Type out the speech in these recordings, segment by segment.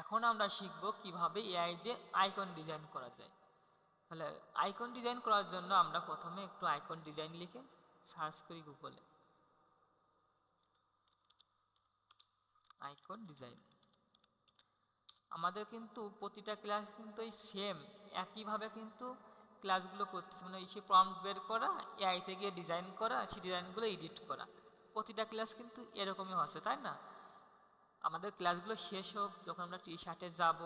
এখন আমরা শিখব কীভাবে এআই দিয়ে আইকন ডিজাইন করা যায়। তাহলে আইকন ডিজাইন করার জন্য আমরা প্রথমে একটু আইকন ডিজাইন লিখে সার্চ করি গুগলে আইকন ডিজাইন আমাদের কিন্তু প্রতিটা ক্লাস কিন্তু এই সেম একইভাবে কিন্তু ক্লাসগুলো করতেছে। মানে সে প্রম্পট বের করা এআইতে গিয়ে ডিজাইন করা, সেই ডিজাইনগুলো এডিট করা। প্রতিটা ক্লাস কিন্তু এরকমই হচ্ছে, তাই না? আমাদের ক্লাসগুলো শেষ হোক, যখন আমরা টি শার্টে যাব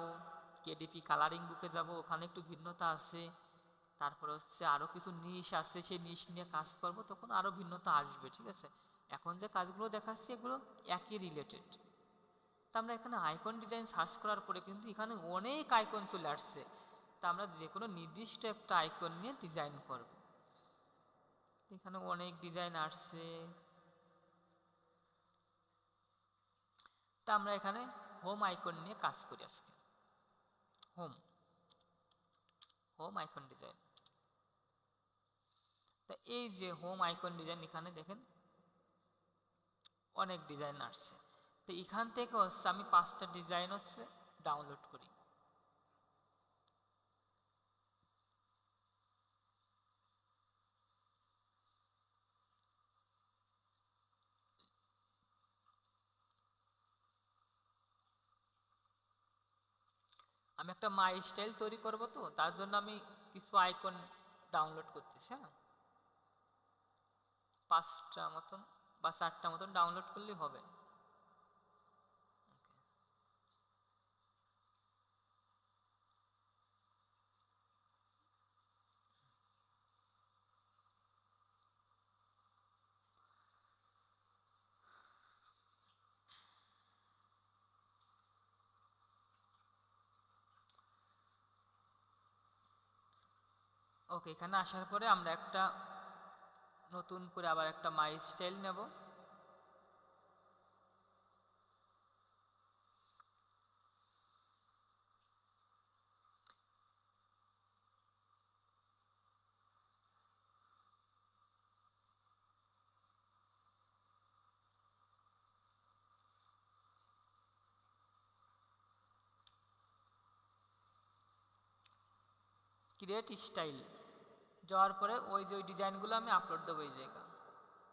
কেডিপি কালারিং বুকে যাব, ওখানে একটু ভিন্নতা আছে, তারপর হচ্ছে আরও কিছু নিশ আছে, সেই নিশ নিয়ে কাজ করব, তখন আরও ভিন্নতা আসবে, ঠিক আছে? এখন যে কাজগুলো দেখাচ্ছি, এগুলো একই রিলেটেড তা আমরা এখানে আইকন ডিজাইন সার্চ করার পরে কিন্তু এখানে অনেক আইকন চলে আসছে। তা আমরা যে কোনো নির্দিষ্ট একটা আইকন নিয়ে ডিজাইন করব। এখানে অনেক ডিজাইন আসছে। তা আমরা এখানে হোম আইকন নিয়ে কাজ করি আজকে। হোম হোম আইকন ডিজাইন তা এই যে হোম আইকন ডিজাইন এখানে দেখেন, অনেক ডিজাইন আসছে। তো এখান থেকে হচ্ছে আমি পাঁচটা ডিজাইন হচ্ছে ডাউনলোড করি। আমি একটা মাই স্টাইল তৈরি করব তো, তার জন্য আমি কিছু আইকন ডাউনলোড করতেছি হ্যাঁ? পাঁচটা মতন বা চারটা মতন ডাউনলোড করলেই হবে। ওকে এখানে আসার পরে আমরা একটা নতুন করে আবার একটা মাই স্টাইল নেব। ক্রিয়েট স্টাইল যাওয়ার পরে ওই যে ওই ডিজাইনগুলো আমি আপলোড দেবো এই জায়গা।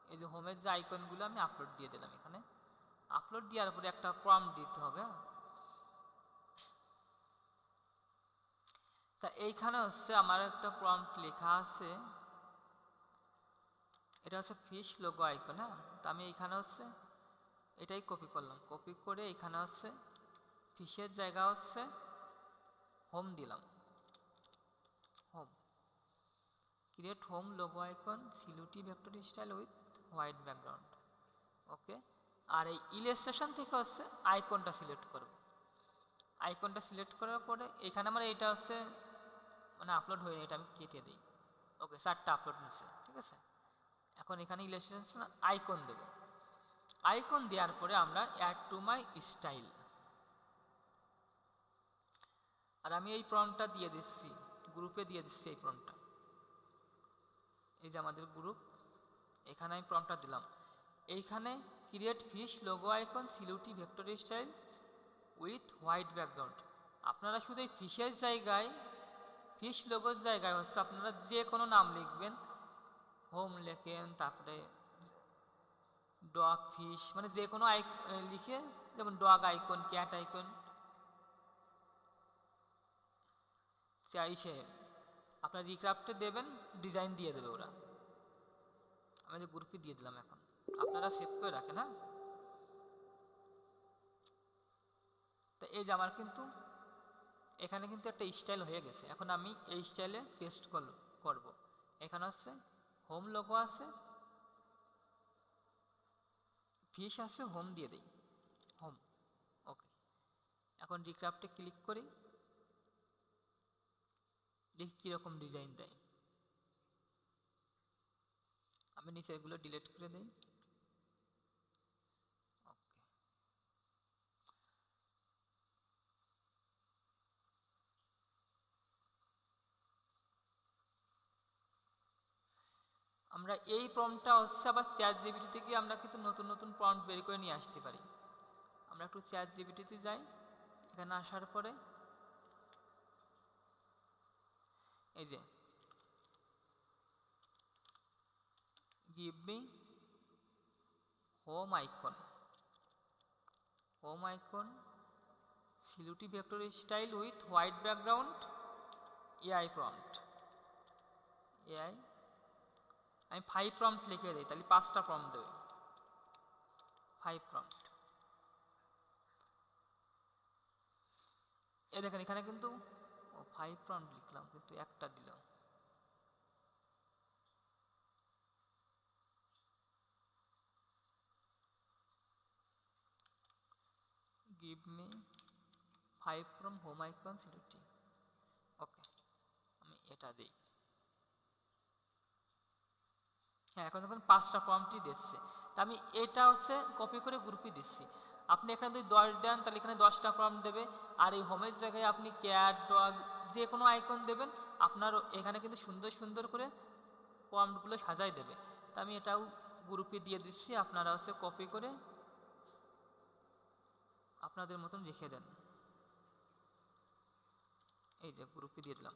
এই যে হোমের যে আইকনগুলো আমি আপলোড দিয়ে দিলাম এখানে। আপলোড দেওয়ার পরে একটা প্রম দিতে হবে? তা এইখানে হচ্ছে আমার একটা প্রম্পট লেখা আছে। এটা হচ্ছে ফিশ লোগো আইকন হ্যাঁ? তা আমি এইখানে হচ্ছে এটাই কপি করলাম। কপি করে এখানে হচ্ছে ফিশের জায়গা হচ্ছে হোম দিলাম home create home logo icon, silhouette vector style with white background. Okay? আর এই ইলেস্ট্রেশন থেকে হচ্ছে আইকনটা সিলেক্ট করব। আইকনটা সিলেক্ট করার পরে এখানে আমার এটা হচ্ছে মানে আপলোড হয়নি, এটা আমি কেটে দিই। ওকে, চারটা আপলোড নিচ্ছে ঠিক আছে? এখন এখানে ইলেস্ট্রেশন আইকন দেব। আইকন দেওয়ার পরে আমরা অ্যাড টু মাই স্টাইল আর আমি এই প্রমটা দিয়ে দিচ্ছি গ্রুপে দিয়ে দিচ্ছি এই প্রমটা এই যে আমাদের গ্রুপ এখানে আমি প্রমটা দিলাম। এইখানে create fish logo icon silhouette vector style with white background আপনারা শুধু এই ফিশের জায়গায় ফিশ লোগোর জায়গায় হচ্ছে আপনারা যে কোনো নাম লিখবেন। হোম লেখেন, তারপরে ডগ ফিশ মানে যে কোনো আই লিখে, যেমন ডগ আইকন ক্যাট আইকন চাইছে আপনার রিক্রাফটে দেবেন ডিজাইন দিয়ে দেবে ওরা। আমি যে গ্রুপে দিয়ে দিলাম এখন। আপনারা সেভ করে রাখেন হ্যাঁ? তো এই যে আমার কিন্তু, এখানে কিন্তু একটা স্টাইল হয়ে গেছে। এখন আমি এই স্টাইলে পেস্ট করব। এখানে হচ্ছে হোম লোগো আছে ফিশ আছে হোম দিয়ে দিই। হোম ওকে এখন রিক্রাফটে ক্লিক করি। দেখি কীরকম ডিজাইন দেয়। আমি নিচে এগুলো ডিলিট করে দিই। আমরা এই প্রম্পটটা হচ্ছে আবার চ্যাট জিবিটি থেকে আমরা কিন্তু নতুন নতুন প্রম্পট বের করে নিয়ে আসতে পারি। আমরা একটু চ্যাট জিবিটিতে যাই। এখানে আসার পরে এই যে, give me home icon. Home icon silhouette vector style with white background AI prompt AI আমি ফাইভ প্রম্পট লিখে দিই, তাহলে পাঁচটা প্রম্পট দেবে। ফাইভ প্রম্পট এ দেখেন, এখানে কিন্তু ফাইভ প্রম্পট লিখলাম, কিন্তু একটা দিল give me 5 from home icon select okay আমি এটা দিই। হ্যাঁ এখন দেখুন পাঁচটা প্রম্পটই দিচ্ছে। তা আমি এটা হচ্ছে কপি করে গ্রুপে দিচ্ছি। আপনি এখানে যদি দশ দেন, তাহলে এখানে দশটা প্রম্পট দেবে। আর এই হোমের জায়গায় আপনি ক্যাট ডগ যে কোনো আইকন দেবেন আপনার এখানে কিন্তু সুন্দর সুন্দর করে প্রম্পটগুলো সাজাই দেবে। তা আমি এটাও গ্রুপে দিয়ে দিচ্ছি, আপনারা হচ্ছে কপি করে আপনাদের মতন রেখে দেন। এই যে গ্রুপে দিয়ে দিলাম।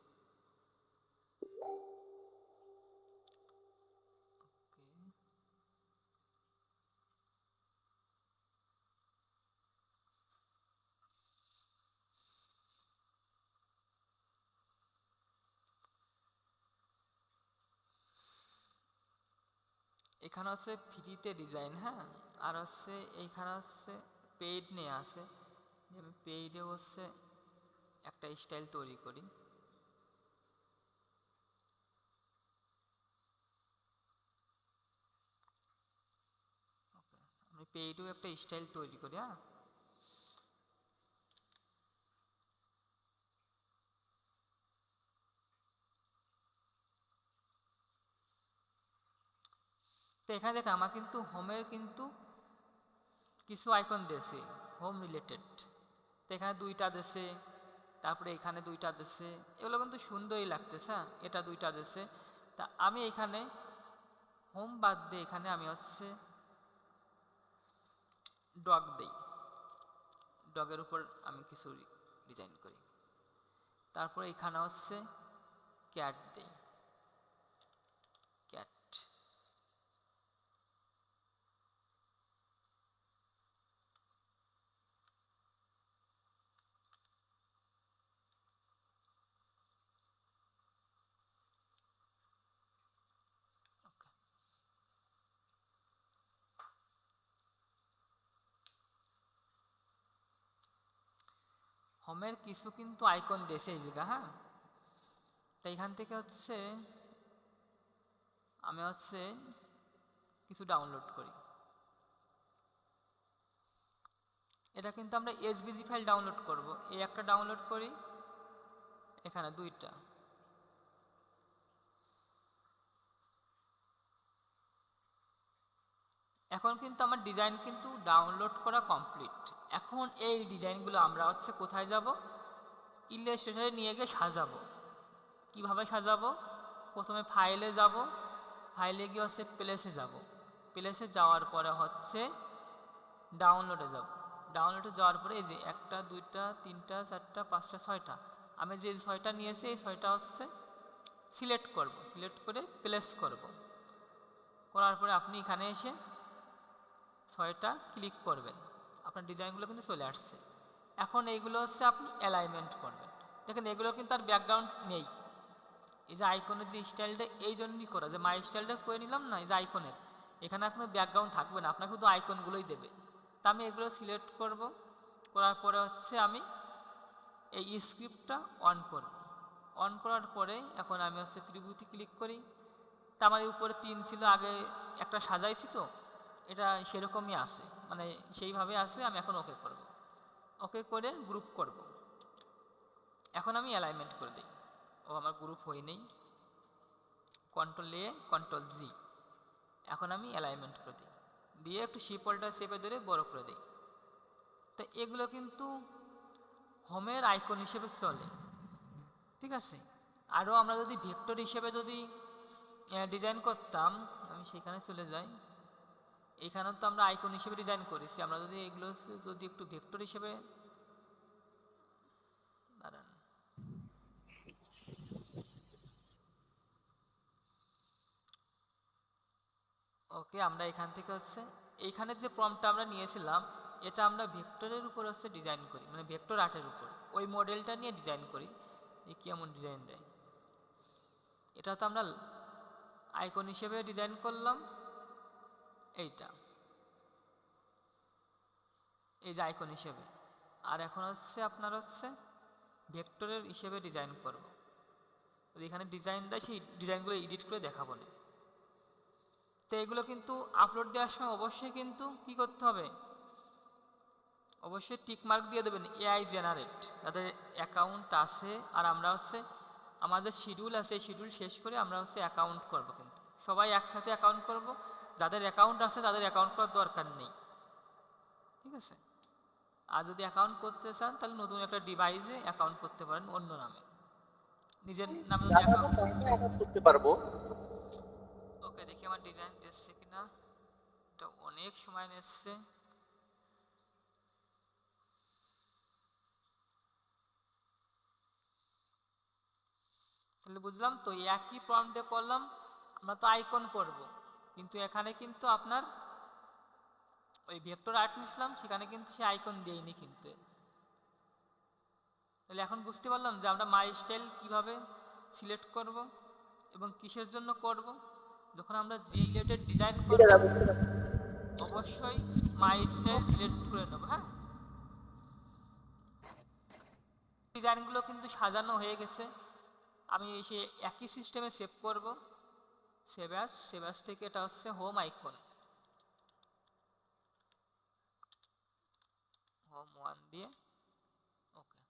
এখানে হচ্ছে ফ্রিতে ডিজাইন হ্যাঁ? আর হচ্ছে এখানে হচ্ছে পেইড নিয়ে আছে। আমি পেইডে হচ্ছে একটা স্টাইল তৈরি করি। আমি পেইডেও একটা স্টাইল তৈরি করি হ্যাঁ? তো এখানে দেখে, আমার কিন্তু হোমের কিন্তু কিছু আইকন দেশে হোম রিলেটেড তো এখানে দুইটা দেশে তারপরে এখানে দুইটা দেশে এগুলো কিন্তু সুন্দরই লাগতেছে হ্যাঁ? এটা দুইটা দেশে তা আমি এখানে হোম বাদ দিয়ে এখানে আমি হচ্ছে ডগ দেই। ডগের উপর আমি কিছু ডিজাইন করি। তারপরে এখানে হচ্ছে ক্যাট দেই ক্যাট ওকে হোমের কিছু কিন্তু আইকন দেশে এই জায়গা হ্যাঁ? তো এখান থেকে হচ্ছে আমি হচ্ছে কিছু ডাউনলোড করি। এটা কিন্তু আমরা এসবিজি ফাইল ডাউনলোড করব। এই একটা ডাউনলোড করি, এখানে দুইটা। এখন কিন্তু আমার ডিজাইন কিন্তু ডাউনলোড করা কমপ্লিট এখন এই ডিজাইনগুলো আমরা হচ্ছে কোথায় যাব? ইলাস্ট্রেটারে নিয়ে গিয়ে সাজাবো। কীভাবে সাজাবো? প্রথমে ফাইলে যাব। ফাইলে গিয়ে হচ্ছে প্লেসে যাব। প্লেসে যাওয়ার পরে হচ্ছে ডাউনলোডে যাব। ডাউনলোডে যাওয়ার পরে এই যে একটা, দুইটা, তিনটা, চারটা, পাঁচটা, ছয়টা। আমি যে ছয়টা নিয়েছি, এই ছয়টা হচ্ছে সিলেক্ট করব। সিলেক্ট করে প্লেস করব। করার পরে আপনি এখানে এসে ছয়টা ক্লিক করবেন। আপনার ডিজাইনগুলো কিন্তু চলে আসছে। এখন এইগুলো হচ্ছে আপনি অ্যালাইনমেন্ট করবেন। দেখেন এগুলো কিন্তু আর ব্যাকগ্রাউন্ড নেই। এই যে আইকনের যে স্টাইলটা এই জন্যই করা। যে মাই স্টাইলটা করে নিলাম না, এই যে আইকনের এখানে আর কোনো ব্যাকগ্রাউন্ড থাকবে না, আপনাকে শুধু আইকনগুলোই দেবে। তা আমি এগুলো সিলেক্ট করব। করার পরে হচ্ছে আমি এই স্ক্রিপ্টটা অন করব। অন করার পরে এখন আমি হচ্ছে প্রিভিউতে ক্লিক করি। তা আমার উপরে তিন ছিল, আগে একটা সাজাইছি তো, এটা সেরকমই আছে। মানে সেইভাবে আছে, আমি এখন ওকে করব। ওকে করে গ্রুপ করব। এখন আমি অ্যালাইনমেন্ট করে দিই। ও আমার গ্রুপ হয়ে নেই। কন্ট্রোল এ কন্ট্রোল জি এখন আমি অ্যালাইনমেন্ট করে দিই। দিয়ে একটু শিপলটা চেপে ধরে বড় করে দিই। তো এগুলো কিন্তু হোমের আইকন হিসেবে চলে। ঠিক আছে? আরও আমরা যদি ভেক্টর হিসেবে যদি ডিজাইন করতাম, আমি সেখানে চলে যাই। এখানেও তো আমরা আইকন হিসেবে ডিজাইন করেছি। আমরা যদি এগুলো যদি একটু ভেক্টর হিসেবে ওকে আমরা এখান থেকে হচ্ছে এইখানে যে প্রমটা আমরা নিয়েছিলাম, এটা আমরা ভেক্টরের উপর হচ্ছে ডিজাইন করি মানে ভেক্টর আর্টের উপর। ওই মডেলটা নিয়ে ডিজাইন করি, যে কেমন ডিজাইন দেয়। এটা তো আমরা আইকন হিসেবে ডিজাইন করলাম। এইটা। এই যে আইকন হিসেবে। আর এখন হচ্ছে আপনার হচ্ছে ভেক্টরের হিসেবে ডিজাইন করব। এখানে ডিজাইন দেয়, সেই ডিজাইনগুলো এডিট করে দেখাবো না। তো এগুলো কিন্তু আপলোড দেওয়ার সময় অবশ্যই কিন্তু কি করতে হবে? অবশ্যই টিক মার্ক দিয়ে দেবেন এআই জেনারেট যাদের অ্যাকাউন্ট আছে, আর আমরা হচ্ছে আমাদের শিডিউল আছে শিডিউল শেষ করে আমরা হচ্ছে অ্যাকাউন্ট করব কিন্তু। সবাই একসাথে অ্যাকাউন্ট করব যাদের অ্যাকাউন্ট আছে তাদের অ্যাকাউন্ট করার দরকার নেই। ঠিক আছে? আর যদি অ্যাকাউন্ট করতে চান তাহলে নতুন একটা ডিভাইসে অ্যাকাউন্ট করতে পারেন অন্য নামে। নিজের নামে যদি অ্যাকাউন্ট করতে পারব। ওকে দেখি আমার ডিজাইন দিচ্ছে কিনা। এটা অনেক সময় নিচ্ছে। তাহলে বুঝলাম তো একই প্রম্পটে করলাম আমরা তো আইকন করব। কিন্তু এখানে কিন্তু আপনার ওই ভেক্টর আর্ট নিছিলাম সেখানে কিন্তু সে আইকন দিইনি কিন্তু। তাহলে এখন বুঝতে পারলাম যে আমরা মাই স্টাইল কীভাবে সিলেক্ট করব এবং কিসের জন্য করব। যখন আমরা যে রিলেটেড ডিজাইন করব। অবশ্যই মাই স্টাইল সিলেক্ট করে নেব হ্যাঁ? ডিজাইনগুলো কিন্তু সাজানো হয়ে গেছে। আমি সে একই সিস্টেমে সেভ করব। সেবাস অ্যাজ থেকে এটা হচ্ছে হোম আইকন হোম ওয়ান দিয়ে ওকে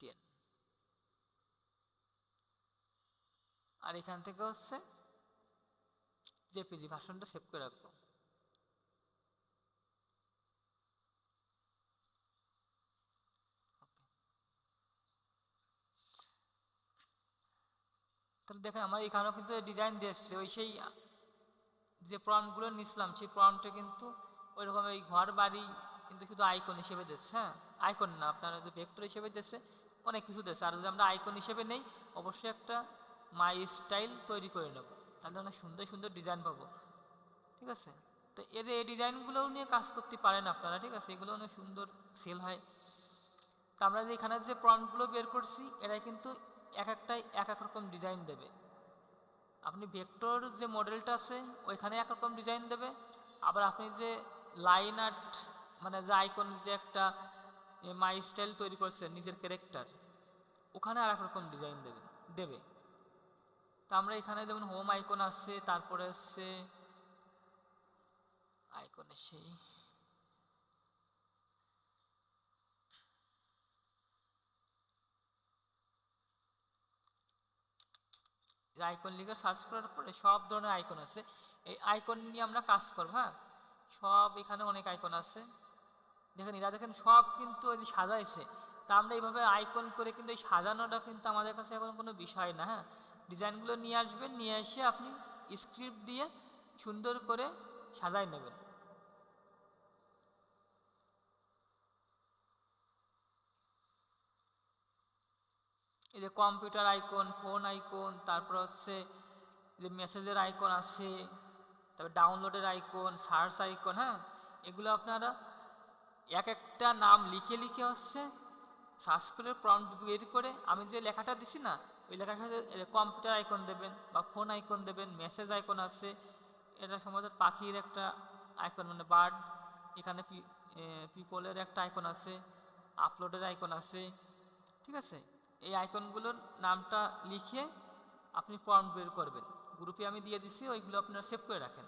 টেন আর এখান থেকে হচ্ছে জেপিজি ভাষণটা সেভ করে রাখব। দেখেন আমার এখানেও কিন্তু ডিজাইন দিয়েছে ওই সেই, যে প্রম্পটগুলো নিছিলাম, সেই প্রম্পটে কিন্তু ওই রকম এই ঘর বাড়ি কিন্তু শুধু আইকন হিসেবে দিচ্ছে হ্যাঁ? আইকন না, আপনারা যে ভেক্টর হিসেবে দিচ্ছে অনেক কিছু দিচ্ছে আর যদি আমরা আইকন হিসেবে নেই, অবশ্যই একটা মাই স্টাইল তৈরি করে নেব। তাহলে অনেক সুন্দর সুন্দর ডিজাইন পাবো। ঠিক আছে? তো এর এই ডিজাইনগুলোও নিয়ে কাজ করতে পারেন আপনারা, ঠিক আছে? এগুলো অনেক সুন্দর সেল হয়। তো আমরা যে এখানে যে প্রম্পটগুলো বের করছি, এরা কিন্তু এক একটাই এক এক রকম ডিজাইন দেবে। আপনি ভেক্টর যে মডেলটা আছে, ওইখানে একরকম ডিজাইন দেবে। আবার আপনি যে লাইন আর্ট মানে যে আইকন যে একটা মাই স্টাইল তৈরি করছেন নিজের ক্যারেক্টার ওখানে আর এক রকম ডিজাইন দেবে দেবে। তা আমরা এখানে যেমন হোম আইকন আছে, তারপরে হচ্ছে আইকনে সেই। আইকন লিখে সার্চ করার পরে সব ধরনের আইকন আছে। এই আইকন নিয়ে আমরা কাজ করব হ্যাঁ? সব এখানে অনেক আইকন আছে। দেখেন, এরা দেখেন সব কিন্তু ওই যে সাজাইছে। তা আমরা এইভাবে আইকন করে কিন্তু এই সাজানোটা কিন্তু আমাদের কাছে এখন কোনো বিষয় না হ্যাঁ? ডিজাইনগুলো নিয়ে আসবেন, নিয়ে এসে আপনি স্ক্রিপ্ট দিয়ে সুন্দর করে সাজাই নেবেন। এই যে কম্পিউটার আইকন, ফোন আইকন, তারপর হচ্ছে যে মেসেজের আইকন আছে, তারপর ডাউনলোডের আইকন, সার্চ আইকন হ্যাঁ? এগুলো আপনারা এক একটা নাম লিখে লিখে হচ্ছে সার্চ করে প্রম্পট বের করে আমি যে লেখাটা দিছি না, ওই লেখার সাথে কম্পিউটার আইকন দেবেন বা ফোন আইকন দেবেন, মেসেজ আইকন আছে। এটা সম্ভবত পাখির একটা আইকন মানে বার্ড এখানে পিপলের একটা আইকন আছে আপলোডের আইকন আছে, ঠিক আছে? এই আইকনগুলোর নামটা লিখে আপনি ফর্ম বের করবেন। গ্রুপে আমি দিয়ে দিছি, ওইগুলো আপনারা সেভ করে রাখেন।